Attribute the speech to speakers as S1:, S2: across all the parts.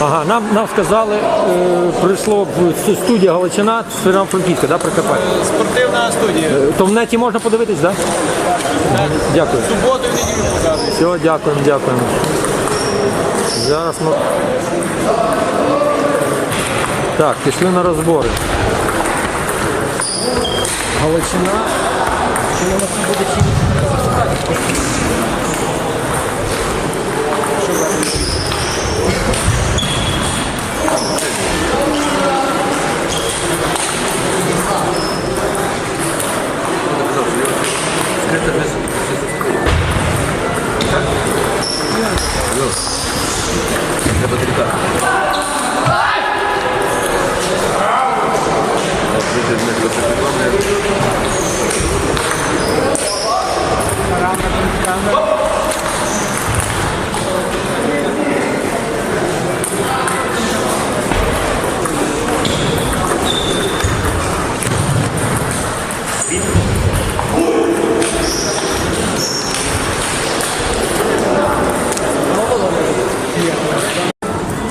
S1: Ага, нам, нам сказали, е, прийшло в цю студія Галичина, Ферран Франківська, да, Прикарпаття.
S2: Спортивна студія.
S1: Е, То в неті можна подивитись, так? Да? Дякую.
S2: Суботу і неділю показують.
S1: Все, дякуємо, дякуємо. Зараз ми. Так, пішли на розбори. Галичина. Чи нас буде чи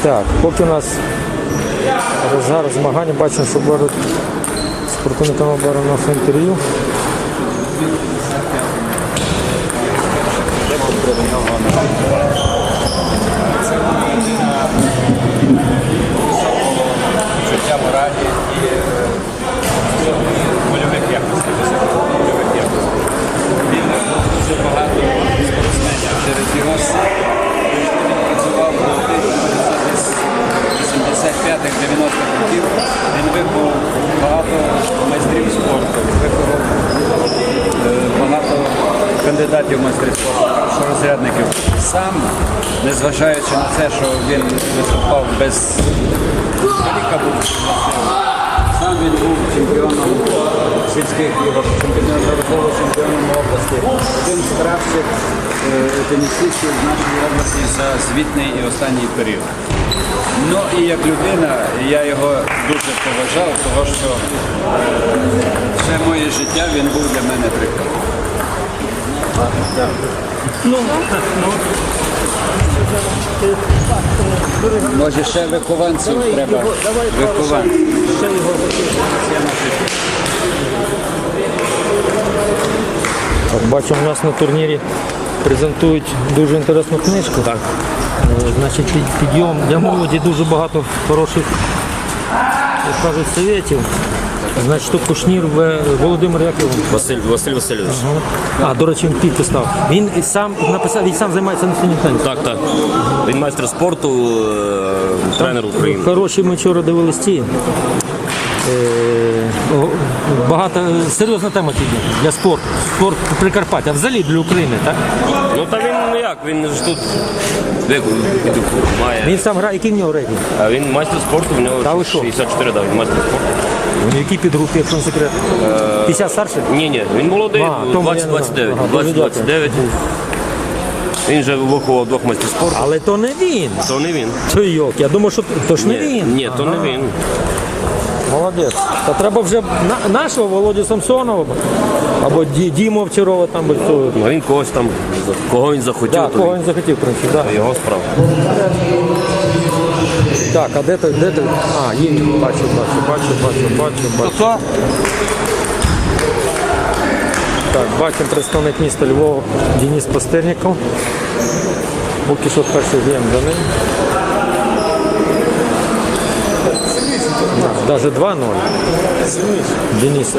S1: Так, поки у нас розгар змагання, бачимо, що беруть спортивниками бере у інтерв'ю.
S2: Він виховав багато майстрів спорту, виховав е, багато кандидатів в майстри спорту, першорозрядників. Сам, незважаючи на те, що він виступав без був сам він був чемпіоном сільських ігор, чемпіоном чемпіоном області. Один з кращих тенісистів з нашої області за звітний і останній період. Ну і як людина, я його дуже поважав, тому що все моє життя він був для мене прикладом. Може ще вихованців треба. Вихованців.
S1: Бачимо, у нас на турнірі презентують дуже інтересну книжку. Так. Значить, підйом для молоді дуже багато хороших як кажуть, советів. Значить, тут Кушнір Володимир Яковлев.
S3: Василь, Василь Васильович.
S1: А, до речі, він підпис став. Він сам написав, він сам займається настільним тенісом.
S3: Так, так. Він майстер спорту, е, тренер України.
S1: Хороші ми вчора дивились ті. Е, Багато серйозна тема тільки для спорту. Спорт Прикарпаття, а взагалі для України, так?
S3: Ну та він ну як, він ж тут віку має.
S1: Він сам грає, який в нього рейтинг?
S3: А він майстер спорту, в
S1: Та ви
S3: нього
S1: що?
S3: 64, да, він майстер спорту.
S1: В якій підгрупі, якщо не секрет? 50 старший?
S3: Ні, ні, він молодий,
S1: А, тому я не
S3: 20-29.
S1: Ага,
S3: 20-29. Він вже виховував двох майстрів спорту.
S1: Але то не він.
S3: То не він.
S1: То йок, я думав, що то ж не
S3: Ні,
S1: він.
S3: ні, то не він.
S1: Молодець. Та треба вже на, нашого Володю Самсонова або Ді- Діму Овчарова там би цього.
S3: Ну, він когось там, кого він захотів,
S1: Да,
S3: то
S1: кого
S3: він-
S1: він захотів, в принципі. Да.
S3: його справа.
S1: Так, а де той, де той? А, є, бачу, бачу, бачу, бачу, бачу, бачу. Так, бачимо представник міста Львова Денис Пастерніков. Поки що перший гейм за ним. Навіть 2-0. Денис